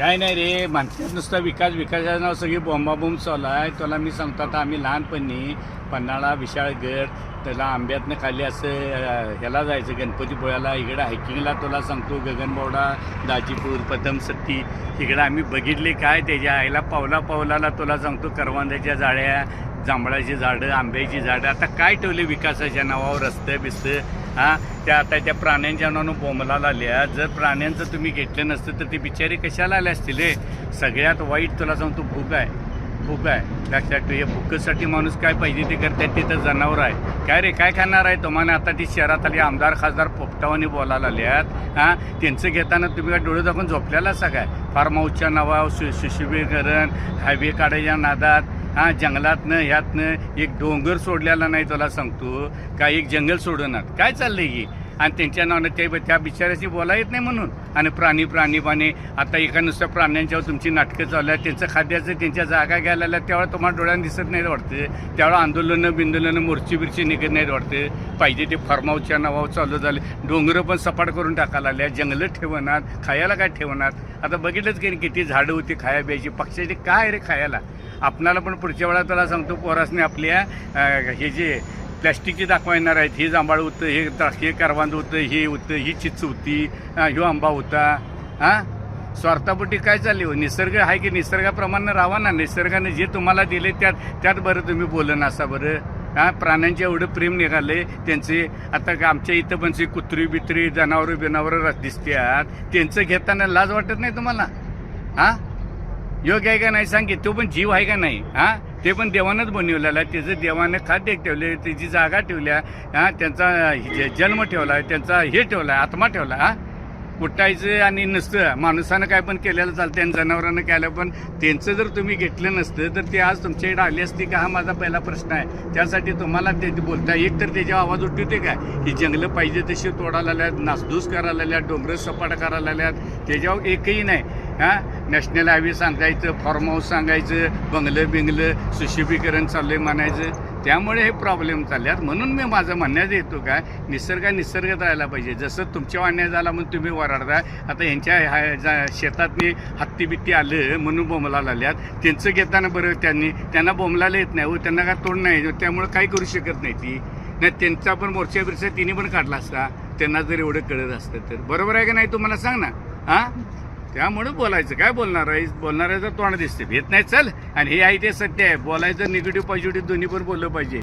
काय नाही रे म्हणतात नुसता विकास विकासाचं नाव सगळी बोंबाबोंब चालू आहे. तुला मी सांगतो आता आम्ही लहानपणी पन्हाळा विशाळगड त्याला आंब्यातनं खाली असं ह्याला जायचं गणपतीपुळ्याला इकडं हायकिंगला तुला सांगतो गगनबावडा दाजीपूर पदमसत्ती इकडं आम्ही बघितले काय त्याच्या आईला पावला पावलाला तुला सांगतो करवंद्याच्या जाळ्या जांभळाची झाडं आंब्याची झाडं आता काय ठेवले विकासाच्या नावावर रस्ते बिस्तं हां त्या आता त्या प्राण्यांच्या नावानं बोंबला आल्या जर प्राण्यांचं तुम्ही घेतलं नसतं तर ते बिचारे कशाला आले असतील रे सगळ्यात वाईट तुला सांगतो भूक आहे. भूक आहे. लक्षात ठेव या माणूस काय पाहिजे ते करतात तिथं जनावर आहे. काय रे काय खाणार आहे? तुम्हाला आता ती शहरात आली आमदार खासदार पोपटावानी बोलायला आल्यात हां त्यांचं घेताना तुम्ही काय डोळे दाखवून झोपलेला काय फार्म हाऊसच्या नावावर सु सुशिबीकरण हायवे काढायच्या नादात. हां जंगलातनं ह्यातनं एक डोंगर सोडलेला नाही तुला सांगतो. का एक जंगल सोडवणार काय चाललंय की आणि त्यांच्या नावानं ते त्या बिचाऱ्याशी बोला येत नाही म्हणून. आणि प्राणी प्राणीपाने आता एका नुसत्या प्राण्यांच्यावर तुमची नाटकं चालू आहेत त्यांचं खाद्याचं त्यांच्या जागा घ्यायला लागल्या त्यावेळेला तुम्हाला डोळ्यांना दिसत नाही वाटतं. त्यावेळेला आंदोलनं बिंदोलनं मोर्ची बिरची निघत नाहीत वाटतं. पाहिजे ते फार्महाऊसच्या नावावर चालू झाले. डोंगरं पण सपाट करून टाकायला लागल्या जंगलं ठेवणार खायला काय ठेवणार? आता बघितलंच की किती झाडं होती खाया प्यायची. पक्षाची काय रे खायला? आपणाला पण पुढच्या वेळा त्याला सांगतो पोरासने आपल्या हे जे प्लॅस्टिकची दाखवा येणार आहेत. हे जांभाळ होतं हे द्राक्ष हे करवांद होतं हे होतं ही चिच होती ह्यो आंबा होता. हां? स्वार्थापोटी काय चालली हो? निसर्ग आहे की निसर्गाप्रमाणे राहा ना? निसर्गाने जे तुम्हाला दिले त्यात त्यात बरं तुम्ही बोलन असा बरं. हां? प्राण्यांचे एवढं प्रेम निघाले त्यांचे आता आमच्या इथं पण जे कुत्री बित्री जनावरं बिनावरं दिसतात त्यांचं घेताना लाज वाटत नाही तुम्हाला? हां? योग्य आहे का नाही सांगे तो पण जीव आहे का नाही? हा? ते पण देवानंच बनवलेला. आहे त्याचं देवानं खाद्य ठेवले त्याची जागा ठेवल्या हा? त्यांचा जन्म ठेवला आहे त्यांचा हे ठेवला आहे आत्मा ठेवला हा? उठायचं आणि नसतं. माणसानं काय पण केलेलं चालतं आणि जनावरांना केलं पण त्यांचं जर तुम्ही घेतलं नसतं तर ते आज तुमच्याकडे आली असती का? हा माझा पहिला प्रश्न आहे. त्यासाठी तुम्हाला ते ते बोलता एक तर त्याच्या आवाज उठवते काय? ही जंगलं पाहिजे तशी तोडायला लागल्यात नासधूस करायला लागल्यात डोंगर सपाट करायला लागल्यात. त्याच्यावर एकही नाही. हां? नॅशनल हायवे सांगायचं फार्म हाऊस सांगायचं बंगलं बिंगलं सुशोभीकरण आहे म्हणायचं. त्यामुळे हे प्रॉब्लेम चालल्यात. म्हणून मी माझं म्हणण्यात येतो काय निसर्ग निसर्गात राहायला पाहिजे. जसं तुमच्या अन्याय झाला म्हणून तुम्ही वराडता आता ह्यांच्या ह्या- जा- शेतातनी हत्ती बित्ती आलं म्हणून बोंबलाला आल्यात त्यांचं घेताना बरं त्यांनी त्यांना बोंबलायला येत नाही. व त्यांना काय तोंड नाही. त्यामुळे काही करू शकत नाही ती. नाही त्यांचा पण मोर्चा बिरचा तिने पण काढला असता. त्यांना जर एवढं कळत असतं तर. बरोबर आहे का नाही? तुम्हाला सांग ना. हां? त्यामुळे बोलायचं. काय बोलणार आहे? बोलणाऱ्याचं तोंड दिसते भेट नाही चल. आणि हे आहे ते सत्य आहे. बोलायचं निगेटिव्ह पॉझिटिव्ह दोन्ही पण बोललं पाहिजे.